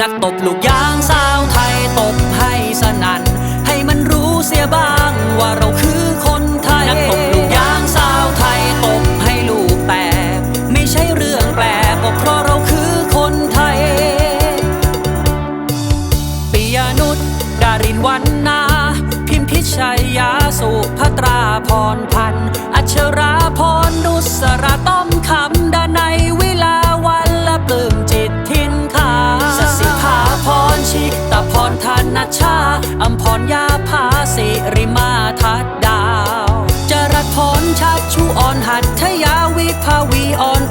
นักตบลูกยางสาวไทยตบให้สนัน่นให้มันรู้เสียบ้างว่าเราคือคนไทย นักตบลูกยางสาวไทยตบให้ลูกแตกไม่ใช่เรื่องแปลกเพราะเราคือคนไทยปิยนุษดารินวันนา พิมพิชัยาสุภัตราพรพันธ์อัชรา อ่อนหัดทยาวิภาวีอ่อน